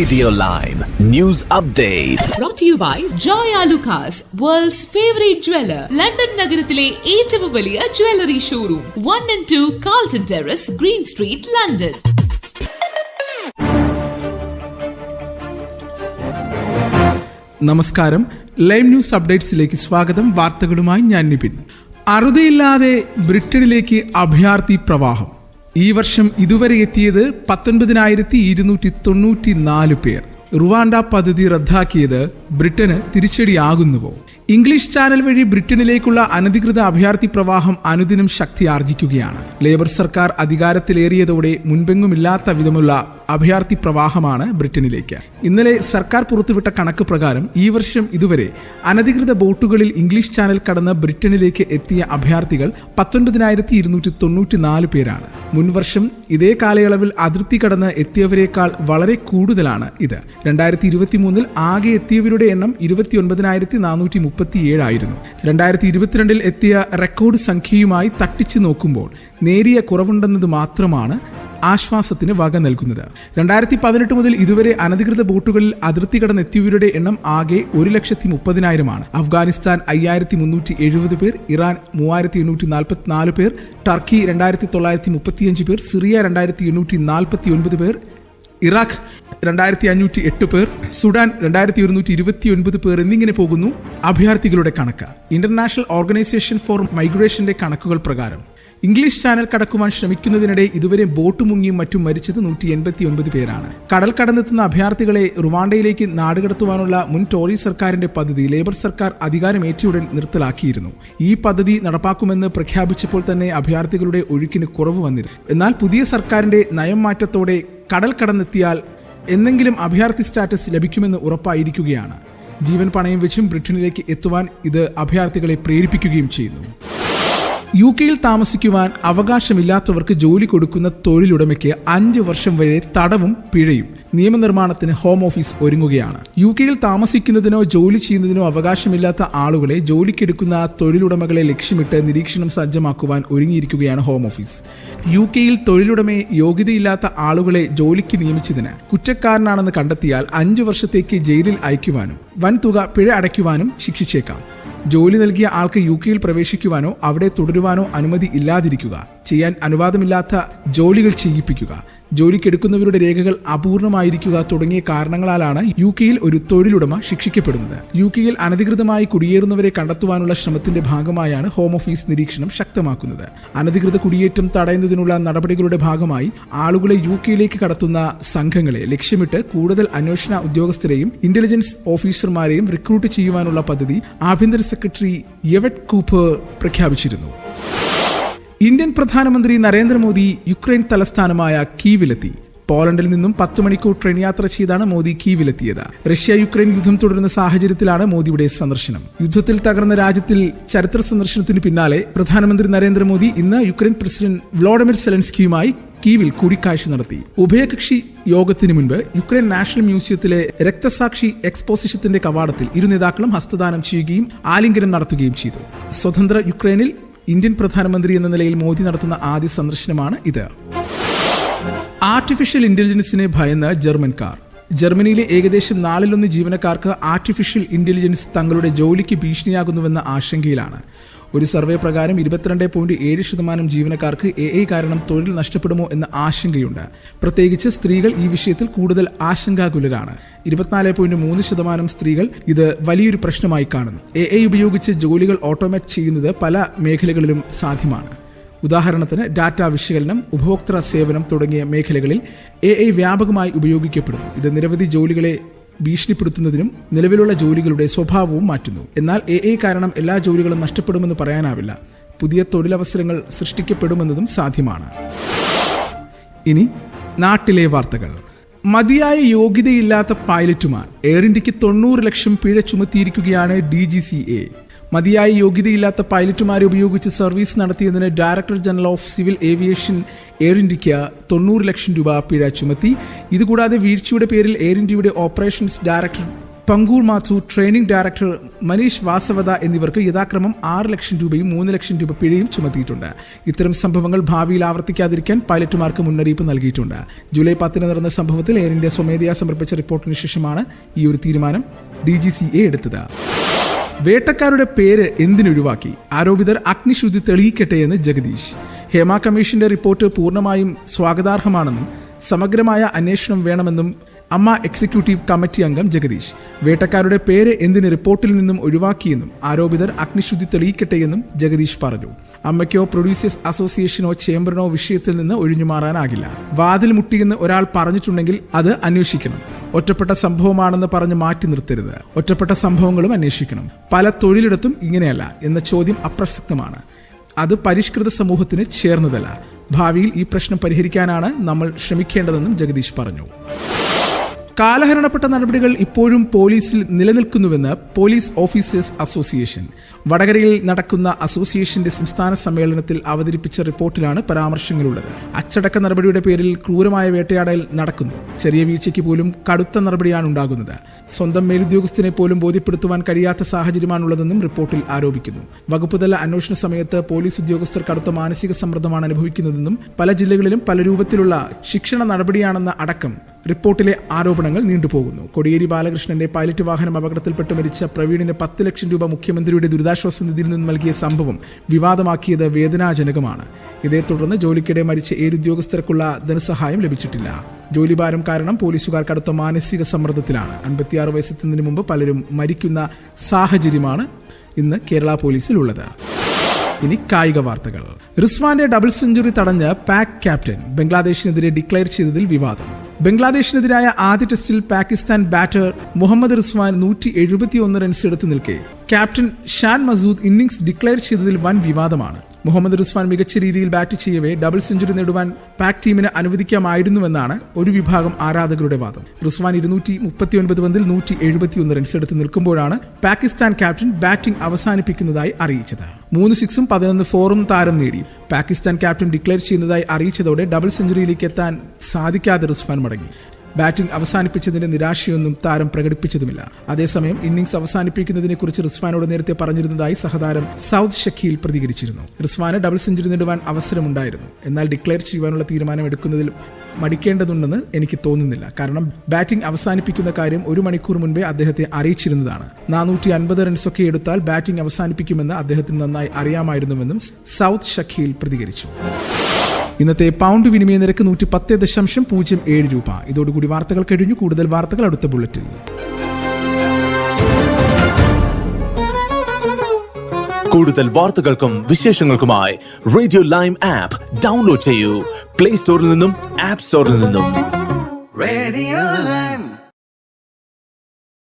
Radio Lime. News update brought to you by Joy world's world's favorite jeweler. London നഗരത്തിലെ ഏറ്റവും വലിയ jewellery showroom one and two Carlton terrace green street London നമസ്കാരം. Live news അപ്ഡേറ്റ്സിലേക്ക് സ്വാഗതം. വാർത്തകളുമായി ഞാൻ നിപിൻ. അറുതിയില്ലാതെ ബ്രിട്ടനിലേക്ക് അഭയാർത്ഥി പ്രവാഹം. ഈ വർഷം ഇതുവരെ എത്തിയത് പത്തൊൻപതിനായിരത്തി ഇരുന്നൂറ്റി തൊണ്ണൂറ്റി നാല് പേർ. റുവാണ്ട പദ്ധതി റദ്ദാക്കിയത് ബ്രിട്ടന് തിരിച്ചടിയാകുന്നുവോ? ഇംഗ്ലീഷ് ചാനൽ വഴി ബ്രിട്ടനിലേക്കുള്ള അനധികൃത അഭയാർത്ഥി പ്രവാഹം അനുദിനം ശക്തി ആർജിക്കുകയാണ്. ലേബർ സർക്കാർ അധികാരത്തിലേറിയതോടെ മുൻപെങ്ങുമില്ലാത്ത വിധമുള്ള അഭയാർത്ഥി പ്രവാഹമാണ് ബ്രിട്ടനിലേക്ക്. ഇന്നലെ സർക്കാർ പുറത്തുവിട്ട കണക്ക് പ്രകാരം ഈ വർഷം ഇതുവരെ അനധികൃത ബോട്ടുകളിൽ ഇംഗ്ലീഷ് ചാനൽ കടന്ന് ബ്രിട്ടനിലേക്ക് എത്തിയ അഭയാർത്ഥികൾ പത്തൊൻപതിനായിരത്തി ഇരുന്നൂറ്റി തൊണ്ണൂറ്റി നാല് പേരാണ്. മുൻവർഷം ഇതേ കാലയളവിൽ അതിർത്തി കടന്ന് എത്തിയവരെക്കാൾ വളരെ കൂടുതലാണ് ഇത്. രണ്ടായിരത്തി ഇരുപത്തി മൂന്നിൽ ആകെ എത്തിയവരുടെ എണ്ണം ഇരുപത്തി ഒൻപതിനായിരത്തി നാനൂറ്റി മുപ്പത്തി ഏഴായിരുന്നു രണ്ടായിരത്തി ഇരുപത്തിരണ്ടിൽ എത്തിയ റെക്കോർഡ് സംഖ്യയുമായി തട്ടിച്ചു നോക്കുമ്പോൾ നേരിയ കുറവുണ്ടെന്നത് മാത്രമാണ് ആശ്വാസത്തിന് വക നൽകുന്നത്. രണ്ടായിരത്തി പതിനെട്ട് മുതൽ ഇതുവരെ അനധികൃത ബോട്ടുകളിൽ അതിർത്തി കടന്നെത്തിയവരുടെ എണ്ണം ആകെ ഒരു ലക്ഷത്തി മുപ്പതിനായിരമാണ്. അഫ്ഗാനിസ്ഥാൻ അയ്യായിരത്തി മുന്നൂറ്റി എഴുപത് പേർ ഇറാൻ മൂവായിരത്തി എണ്ണൂറ്റി നാൽപ്പത്തിനാല് പേർ ടർക്കി രണ്ടായിരത്തി തൊള്ളായിരത്തി മുപ്പത്തിയഞ്ച് പേർ സിറിയ രണ്ടായിരത്തി എണ്ണൂറ്റി നാൽപ്പത്തി ഒൻപത് പേർ ഇറാഖ് രണ്ടായിരത്തി അഞ്ഞൂറ്റി എട്ട് പേർ സുഡാൻ രണ്ടായിരത്തി ഒരുന്നൂറ്റി ഇരുപത്തി ഒൻപത് പേർ എന്നിങ്ങനെ പോകുന്നു അഭയാർത്ഥികളുടെ കണക്ക്. ഇന്റർനാഷണൽ ഓർഗനൈസേഷൻ ഫോർ മൈഗ്രേഷന്റെ കണക്കുകൾ പ്രകാരം ഇംഗ്ലീഷ് ചാനൽ കടക്കുവാൻ ശ്രമിക്കുന്നതിനിടെ ഇതുവരെ ബോട്ട് മുങ്ങിയും മറ്റും മരിച്ചത് നൂറ്റി എൺപത്തി ഒൻപത് പേരാണ്. കടൽ കടന്നെത്തുന്ന അഭയാർത്ഥികളെ റുവാണ്ടയിലേക്ക് നാടുകടത്തുവാനുള്ള മുൻ ടോറി സർക്കാരിന്റെ പദ്ധതി ലേബർ സർക്കാർ അധികാരമേറ്റയുടൻ നിർത്തലാക്കിയിരുന്നു. ഈ പദ്ധതി നടപ്പാക്കുമെന്ന് പ്രഖ്യാപിച്ചപ്പോൾ തന്നെ അഭയാർത്ഥികളുടെ ഒഴുക്കിന് കുറവ് വന്നിരുന്നു. എന്നാൽ പുതിയ സർക്കാരിന്റെ നയം മാറ്റത്തോടെ കടൽ കടന്നെത്തിയാൽ എന്തെങ്കിലും അഭയാർത്ഥി സ്റ്റാറ്റസ് ലഭിക്കുമെന്ന് ഉറപ്പായിരിക്കുകയാണ്. ജീവൻ പണയം വെച്ചും ബ്രിട്ടനിലേക്ക് എത്തുവാൻ ഇത് അഭയാർത്ഥികളെ പ്രേരിപ്പിക്കുകയും ചെയ്യുന്നു. യു കെയിൽ താമസിക്കുവാൻ അവകാശമില്ലാത്തവർക്ക് ജോലി കൊടുക്കുന്ന തൊഴിലുടമയ്ക്ക് അഞ്ച് വർഷം വരെ തടവും പിഴയും. നിയമനിർമ്മാണത്തിന് ഹോം ഓഫീസ് ഒരുങ്ങുകയാണ്. യു കെയിൽ താമസിക്കുന്നതിനോ ജോലി ചെയ്യുന്നതിനോ അവകാശമില്ലാത്ത ആളുകളെ ജോലിക്കെടുക്കുന്ന തൊഴിലുടമകളെ ലക്ഷ്യമിട്ട് നിരീക്ഷണം സജ്ജമാക്കുവാൻ ഒരുങ്ങിയിരിക്കുകയാണ് ഹോം ഓഫീസ്. യു കെയിൽ തൊഴിലുടമയെ യോഗ്യതയില്ലാത്ത ആളുകളെ ജോലിക്ക് നിയമിച്ചതിന് കുറ്റക്കാരനാണെന്ന് കണ്ടെത്തിയാൽ അഞ്ചു വർഷത്തേക്ക് ജയിലിൽ അയക്കുവാനും വൻതുക പിഴ അടയ്ക്കുവാനും ശിക്ഷിച്ചേക്കാം. ജോലി നൽകിയ ആൾക്ക് യു കെയിൽ പ്രവേശിക്കുവാനോ അവിടെ തുടരുവാനോ അനുമതി ഇല്ലാതിരിക്കുക. ചെയ്യാൻ അനുവാദമില്ലാത്ത ജോലികൾ ചെയ്യിപ്പിക്കുക ജോലിക്കെടുക്കുന്നവരുടെ രേഖകൾ അപൂർണമായിരിക്കുക തുടങ്ങിയ കാരണങ്ങളാലാണ് യു കെയിൽ ഒരു തൊഴിലുടമ ശിക്ഷിക്കപ്പെടുന്നത്. യു കെയിൽ അനധികൃതമായി കുടിയേറുന്നവരെ കണ്ടെത്തുവാനുള്ള ശ്രമത്തിന്റെ ഭാഗമായാണ് ഹോം ഓഫീസ് നിരീക്ഷണം ശക്തമാക്കുന്നത്. അനധികൃത കുടിയേറ്റം തടയുന്നതിനുള്ള നടപടികളുടെ ഭാഗമായി ആളുകളെ യു കെയിലേക്ക് കടത്തുന്ന സംഘങ്ങളെ ലക്ഷ്യമിട്ട് കൂടുതൽ അന്വേഷണ ഉദ്യോഗസ്ഥരെയും ഇന്റലിജൻസ് ഓഫീസർമാരെയും റിക്രൂട്ട് ചെയ്യുവാനുള്ള പദ്ധതി ആഭ്യന്തര സെക്രട്ടറി യെവറ്റ് കൂപ്പർ പ്രഖ്യാപിച്ചിരുന്നു. ഇന്ത്യൻ പ്രധാനമന്ത്രി നരേന്ദ്രമോദി യുക്രൈൻ തലസ്ഥാനമായ കീവിലെത്തി. പോളണ്ടിൽ നിന്നും പത്ത് മണിക്കൂർ ട്രെയിൻ യാത്ര ചെയ്താണ് മോദി കീവിലെത്തിയത്. റഷ്യ യുക്രൈൻ യുദ്ധം തുടരുന്ന സാഹചര്യത്തിലാണ് മോദിയുടെ സന്ദർശനം. യുദ്ധത്തിൽ തകർന്ന രാജ്യത്തിൽ ചരിത്ര സന്ദർശനത്തിന് പിന്നാലെ പ്രധാനമന്ത്രി നരേന്ദ്രമോദി ഇന്ന് യുക്രൈൻ പ്രസിഡന്റ് വ്ളോഡിമിർ സെലൻസ്കിയുമായി കീവിൽ കൂടിക്കാഴ്ച നടത്തി. ഉഭയകക്ഷി യോഗത്തിനു മുൻപ് യുക്രൈൻ നാഷണൽ മ്യൂസിയത്തിലെ രക്തസാക്ഷി എക്സ്പോസിഷത്തിന്റെ കവാടത്തിൽ ഇരു നേതാക്കളും ഹസ്തദാനം ചെയ്യുകയും ആലിംഗനം നടത്തുകയും ചെയ്തു. സ്വതന്ത്ര യുക്രൈനിൽ ഇന്ത്യൻ പ്രധാനമന്ത്രി എന്ന നിലയിൽ മോദി നടത്തുന്ന ആദ്യ സന്ദർശനമാണ് ഇത്. ആർട്ടിഫിഷ്യൽ ഇന്റലിജൻസിനെ ഭയന്ന് ജർമ്മൻകാർ. ജർമ്മനിയിലെ ഏകദേശം നാലിലൊന്ന് ജീവനക്കാർക്ക് ആർട്ടിഫിഷ്യൽ ഇന്റലിജൻസ് തങ്ങളുടെ ജോലിക്ക് ഭീഷണിയാകുന്നുവെന്ന ആശങ്കയിലാണ്. ഒരു സർവേ പ്രകാരം ഇരുപത്തിരണ്ട് പോയിന്റ് ഏഴ് ശതമാനം ജീവനക്കാർക്ക് എ ഐ കാരണം തൊഴിൽ നഷ്ടപ്പെടുമോ എന്ന ആശങ്കയുണ്ട്. പ്രത്യേകിച്ച് സ്ത്രീകൾ ഈ വിഷയത്തിൽ കൂടുതൽ ആശങ്കാകുലരാണ്. ഇരുപത്തിനാല് പോയിന്റ് മൂന്ന് ശതമാനം സ്ത്രീകൾ ഇത് വലിയൊരു പ്രശ്നമായി കാണുന്നു. എ ഐ ഉപയോഗിച്ച് ജോലികൾ ഓട്ടോമേറ്റ് ചെയ്യുന്നത് പല മേഖലകളിലും സാധ്യമാണ്. ഉദാഹരണത്തിന് ഡാറ്റ വിശകലനം ഉപഭോക്തൃ സേവനം തുടങ്ങിയ മേഖലകളിൽ എ ഐ വ്യാപകമായി ഉപയോഗിക്കപ്പെടുന്നു. ഇത് നിരവധി ജോലികളെ ഭീഷണിപ്പെടുത്തുന്നതിനും നിലവിലുള്ള ജോലികളുടെ സ്വഭാവവും മാറ്റുന്നു. എന്നാൽ എ ഐ കാരണം എല്ലാ ജോലികളും നഷ്ടപ്പെടുമെന്ന് പറയാനാവില്ല. പുതിയ തൊഴിലവസരങ്ങൾ സൃഷ്ടിക്കപ്പെടുമെന്നതും സാധ്യമാണ്. ഇനി നാട്ടിലെ വാർത്തകൾ. മതിയായ യോഗ്യതയില്ലാത്ത പൈലറ്റുമാർ എയർ ഇന്ത്യയ്ക്ക് തൊണ്ണൂറ് ലക്ഷം പിഴ ചുമത്തിയിരിക്കുകയാണ് ഡി ജി സി എ. മതിയായ യോഗ്യതയില്ലാത്ത പൈലറ്റുമാരെ ഉപയോഗിച്ച് സർവീസ് നടത്തിയതിന് director general of civil aviation air ഇന്ത്യയ്ക്ക് തൊണ്ണൂറ് ലക്ഷം രൂപ പിഴ ചുമത്തി. ഇതുകൂടാതെ വീഴ്ചയുടെ പേരിൽ എയർ ഇന്ത്യയുടെ operations director Pankul Mathur training director Manish Vasavada എന്നിവർക്ക് യഥാക്രമം ആറ് ലക്ഷം രൂപയും മൂന്ന് ലക്ഷം രൂപ പിഴയും ചുമത്തിയിട്ടുണ്ട്. ഇത്തരം സംഭവങ്ങൾ ഭാവിയിൽ ആവർത്തിക്കാതിരിക്കാൻ പൈലറ്റുമാർക്ക് മുന്നറിയിപ്പ് നൽകിയിട്ടുണ്ട്. ജൂലൈ പത്തിന് നടന്ന സംഭവത്തിൽ എയർ ഇന്ത്യ സ്വമേധയാ സമർപ്പിച്ച റിപ്പോർട്ടിന് ശേഷമാണ് ഈ ഒരു തീരുമാനം ഡി ജി സി എ എടുത്തത്. വേട്ടക്കാരുടെ പേര് എന്തിനൊഴിവാക്കി? ആരോപിതർ അഗ്നിശുദ്ധി തെളിയിക്കട്ടെ എന്ന് ജഗദീഷ്. ഹേമ കമ്മീഷന്റെ റിപ്പോർട്ട് പൂർണമായും സ്വാഗതാർഹമാണെന്നും സമഗ്രമായ അന്വേഷണം വേണമെന്നും അമ്മ എക്സിക്യൂട്ടീവ് കമ്മിറ്റി അംഗം ജഗദീഷ്. വേട്ടക്കാരുടെ പേര് എന്തിന് റിപ്പോർട്ടിൽ നിന്നും ഒഴിവാക്കിയെന്നും ആരോപിതർ അഗ്നിശുദ്ധി തെളിയിക്കട്ടെ എന്നും ജഗദീഷ് പറഞ്ഞു. അമ്മയ്ക്കോ പ്രൊഡ്യൂസേഴ്സ് അസോസിയേഷനോ ചേംബറിനോ വിഷയത്തിൽ നിന്ന് ഒഴിഞ്ഞുമാറാനാകില്ല. വാതിൽ മുട്ടിയെന്ന് ഒരാൾ പറഞ്ഞിട്ടുണ്ടെങ്കിൽ അത് അന്വേഷിക്കണം. ഒറ്റപ്പെട്ട സംഭവമാണെന്ന് പറഞ്ഞ് മാറ്റി നിർത്തരുത്. ഒറ്റപ്പെട്ട സംഭവങ്ങളും അന്വേഷിക്കണം. പല തൊഴിലിടത്തും ഇങ്ങനെയല്ല എന്ന ചോദ്യം അപ്രസക്തമാണ്. അത് പരിഷ്കൃത സമൂഹത്തിന് ചേർന്നതല്ല. ഭാവിയിൽ ഈ പ്രശ്നം പരിഹരിക്കാനാണ് നമ്മൾ ശ്രമിക്കേണ്ടതെന്നും ജഗദീഷ് പറഞ്ഞു. കാലഹരണപ്പെട്ട നടപടികൾ ഇപ്പോഴും പോലീസിൽ നിലനിൽക്കുന്നുവെന്ന് പോലീസ് ഓഫീസേഴ്സ് അസോസിയേഷൻ. വടകരയിൽ നടക്കുന്ന അസോസിയേഷന്റെ സംസ്ഥാന സമ്മേളനത്തിൽ അവതരിപ്പിച്ച റിപ്പോർട്ടിലാണ് പരാമർശങ്ങളുള്ളത്. അച്ചടക്ക നടപടിയുടെ പേരിൽ ക്രൂരമായ വേട്ടയാടൽ നടക്കുന്നു. ചെറിയ വീഴ്ചയ്ക്ക് പോലും കടുത്ത നടപടിയാണ് ഉണ്ടാകുന്നത്. സ്വന്തം മേലുദ്യോഗസ്ഥനെ പോലും ബോധ്യപ്പെടുത്തുവാൻ കഴിയാത്ത സാഹചര്യമാണുള്ളതെന്നും റിപ്പോർട്ടിൽ ആരോപിക്കുന്നു. വകുപ്പുതല അന്വേഷണ സമയത്ത് പോലീസ് ഉദ്യോഗസ്ഥർ കടുത്ത മാനസിക സമ്മർദ്ദമാണ് അനുഭവിക്കുന്നതെന്നും പല ജില്ലകളിലും പല രൂപത്തിലുള്ള ശിക്ഷണ നടപടിയാണെന്ന അടക്കം റിപ്പോർട്ടിലെ ആരോപണങ്ങൾ നീണ്ടുപോകുന്നു. കൊടിയേരി ബാലകൃഷ്ണന്റെ പൈലറ്റ് വാഹനം അപകടത്തിൽപ്പെട്ട് മരിച്ച പ്രവീണിന് പത്ത് ലക്ഷം രൂപ മുഖ്യമന്ത്രിയുടെ ദുരിതാശ്വാസ നിധിയിൽ നിന്ന് നൽകിയ സംഭവം വിവാദമാക്കിയത് വേദനാജനകമാണ്. ഇതേ തുടർന്ന് ജോലിക്കിടെ മരിച്ച ഏരുദ്യോഗസ്ഥർക്കുള്ള ധനസഹായം ലഭിച്ചിട്ടില്ല. ജോലിഭാരം കാരണം പോലീസുകാർ കടുത്ത മാനസിക സമ്മർദ്ദത്തിലാണ്. അൻപത്തിയാറ് വയസ്സെത്തുന്നതിന് മുമ്പ് പലരും മരിക്കുന്ന സാഹചര്യമാണ് ഇന്ന് കേരള പോലീസിലുള്ളത്. ഇനി കായിക വാർത്തകൾ. റിസ്വാന്റെ ഡബിൾ സെഞ്ചുറി തടഞ്ഞ് പാക് ക്യാപ്റ്റൻ ബംഗ്ലാദേശിനെതിരെ ഡിക്ലെയർ ചെയ്തതിൽ വിവാദം. ബംഗ്ലാദേശിനെതിരായ ആദ്യ ടെസ്റ്റിൽ പാകിസ്ഥാൻ ബാറ്റർ മുഹമ്മദ് റിസ്വാൻ നൂറ്റി എഴുപത്തിയൊന്ന് റൺസ് എടുത്തു നിൽക്കെ. Captain Shan Masood innings declare ചെയ്തതിൽ വൻ വിവാദമാണ്. മുഹമ്മദ് റിസ്വാൻ മികച്ച രീതിയിൽ ബാറ്റ് ചെയ്യവേ ഡബിൾ സെഞ്ചുറി നേടുവാൻ പാക് ടീമിന് അനുവദിക്കാമായിരുന്നുവെന്നാണ് ഒരു വിഭാഗം ആരാധകരുടെ വാദം. റുസ്വാൻ ഇരുന്നൂറ്റി മുപ്പത്തിയൊൻപത് പന്തിൽ നൂറ്റി എഴുപത്തിയൊന്ന് റൺസ് എടുത്ത് നിൽക്കുമ്പോഴാണ് പാകിസ്ഥാൻ ക്യാപ്റ്റൻ ബാറ്റിംഗ് അവസാനിപ്പിക്കുന്നതായി അറിയിച്ചത്. മൂന്ന് സിക്സും പതിനൊന്ന് ഫോറും താരം നേടി. പാകിസ്ഥാൻ ക്യാപ്റ്റൻ ഡിക്ലെയർ ചെയ്യുന്നതായി അറിയിച്ചതോടെ ഡബിൾ സെഞ്ചുറിയിലേക്ക് എത്താൻ സാധിക്കാതെ റുസ്വാൻ മടങ്ങി. ബാറ്റിംഗ് അവസാനിപ്പിച്ചതിന്റെ നിരാശയൊന്നും താരം പ്രകടിപ്പിച്ചതുമില്ല. അതേസമയം ഇന്നിംഗ്സ് അവസാനിപ്പിക്കുന്നതിനെ കുറിച്ച് റിസ്വാനോട് നേരത്തെ പറഞ്ഞിരുന്നതായി സഹതാരം സൗത്ത് ഷക്കീൽ പ്രതികരിച്ചിരുന്നു. റിസ്വാന് ഡബിൾ സെഞ്ചുറി നേടുവാൻ അവസരമുണ്ടായിരുന്നു. എന്നാൽ ഡിക്ലെയർ ചെയ്യുവാനുള്ള തീരുമാനം എടുക്കുന്നതിൽ മടിക്കേണ്ടതുണ്ടെന്ന് എനിക്ക് തോന്നുന്നില്ല. കാരണം ബാറ്റിംഗ് അവസാനിപ്പിക്കുന്ന കാര്യം ഒരു മണിക്കൂർ മുൻപേ അദ്ദേഹത്തെ അറിയിച്ചിരുന്നതാണ്. നാനൂറ്റി അൻപത് റൺസൊക്കെ എടുത്താൽ ബാറ്റിംഗ് അവസാനിപ്പിക്കുമെന്ന് അദ്ദേഹത്തിന് നന്നായി അറിയാമായിരുന്നുവെന്നും സൗത്ത് ഷക്കീൽ പ്രതികരിച്ചു. ഇന്നത്തെ പൗണ്ട് വിനിമയ നിരക്ക് നൂറ്റി പത്ത് ദശാംശം പൂജ്യം ഏഴ് രൂപ. ഇതോടുകൂടി വാർത്തകൾ കഴിഞ്ഞു. കൂടുതൽ വാർത്തകൾ അടുത്ത ബുള്ളറ്റിൽ കൂടുതൽ വാർത്തകൾക്കും വിശേഷങ്ങൾക്കുമായി റേഡിയോ ലൈം ആപ്പ് ഡൗൺലോഡ് ചെയ്യൂ. പ്ലേ സ്റ്റോറിൽ നിന്നും ആപ്പ് സ്റ്റോറിൽ നിന്നും. റേഡിയോ.